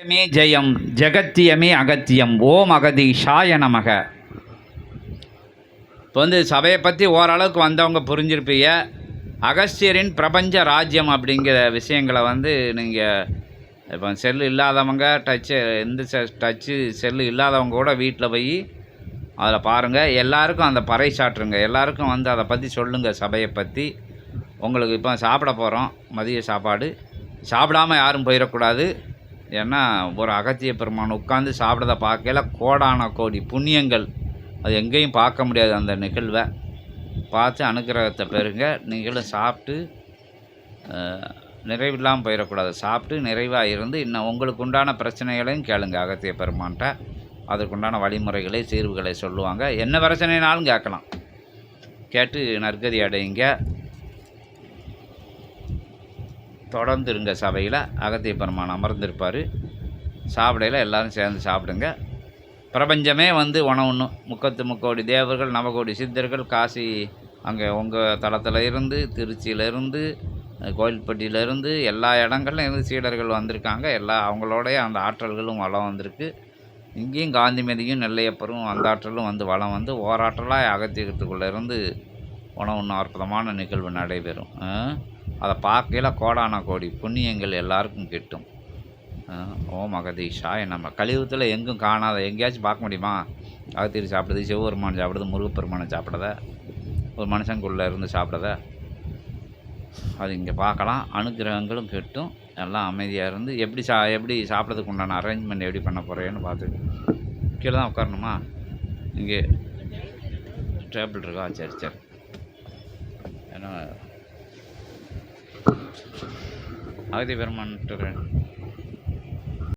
அகத்தியமே ஜெயம் ஜெகத்தியமே அகத்தியம். ஓம் அகதி நமக. இப்போ வந்து சபையை பற்றி ஓரளவுக்கு வந்தவங்க புரிஞ்சிருப்பீங்க. அகஸ்தியரின் பிரபஞ்ச ராஜ்யம் அப்படிங்கிற விஷயங்களை வந்து நீங்கள் இப்போ செல்லு இல்லாதவங்க டச்சு எந்த டச்சு செல்லு இல்லாதவங்க கூட வீட்டில் போய் அதில் பாருங்கள் எல்லாருக்கும் அந்த பறை சாற்றுங்க. எல்லாருக்கும் வந்து அதை பற்றி சொல்லுங்கள் சபையை பற்றி உங்களுக்கு இப்போ சாப்பிட போகிறோம் மதிய சாப்பாடு. சாப்பிடாம யாரும் போயிடக்கூடாது ஏன்னா ஒரு அகத்திய பெருமான் உட்காந்து சாப்பிட்றத பார்க்கல கோடான கோடி புண்ணியங்கள். அது எங்கேயும் பார்க்க முடியாது அந்த நிகழ்வை. பார்த்து அனுக்கிரகத்தை பெறுங்க. நீங்களும் சாப்பிட்டு நிறைவில்லாமல் போயிடக்கூடாது. சாப்பிட்டு நிறைவாக இருந்து இன்னும் உங்களுக்கு உண்டான பிரச்சனைகளையும் கேளுங்க அகத்திய பெருமான்கிட்ட. அதற்குண்டான வழிமுறைகளை தீர்வுகளை சொல்லுவாங்க. என்ன பிரச்சனைனாலும் கேட்கலாம். கேட்டு நற்கதி அடையுங்க. தொடர்ந்து இருங்க சபையில். அகத்திய பெருமான் அமர்ந்திருப்பார். சாப்பிடையில் எல்லோரும் சேர்ந்து சாப்பிடுங்க. பிரபஞ்சமே வந்து உணவுன்னு முக்கத்து முக்கோடி தேவர்கள் நவகோடி சித்தர்கள் காசி அங்கே உங்கள் தளத்தில் இருந்து திருச்சியிலேருந்து கோயில்பட்டியிலேருந்து எல்லா இடங்கள்லையும் இருந்து சீடர்கள் வந்திருக்காங்க. எல்லா அவங்களோடைய அந்த ஆற்றல்களும் வளம் வந்திருக்கு. இங்கேயும் காந்திமதியும் நெல்லையப்பரும் அந்த ஆற்றலும் வந்து வளம் வந்து ஓராற்றலாக அகத்தியத்துக்குள்ளே இருந்து உணவுண்ணும் அற்புதமான நிகழ்வு நடைபெறும். ஆ? அதை பார்க்கையில கோடான கோடி புண்ணியங்கள் எல்லாருக்கும் கிட்டும். ஆ, ஓம் அகதீஷாய நம்ம கழிவுத்தில் எங்கும் காணாத எங்கேயாச்சும் பார்க்க முடியுமா? அகத்தீர் சாப்பிடுது சிவபெருமான் சாப்பிடுது முருகப்பெருமானை சாப்பிட்றத ஒரு மனுஷங்குள்ளே இருந்து சாப்பிட்றத அது இங்கே பார்க்கலாம். அனுக்கிரகங்களும் கிட்டும். எல்லாம் அமைதியாக இருந்து எப்படி சா எப்படி சாப்பிட்றதுக்கு உண்டான அரேஞ்ச்மெண்ட் எப்படி பண்ண போகிறேன்னு பார்த்து கீழே தான் உட்காரணுமா? இங்கே டேபிள் இருக்கா? சரி சரி. ஏன்னா அகதி பெருமான்ட்டு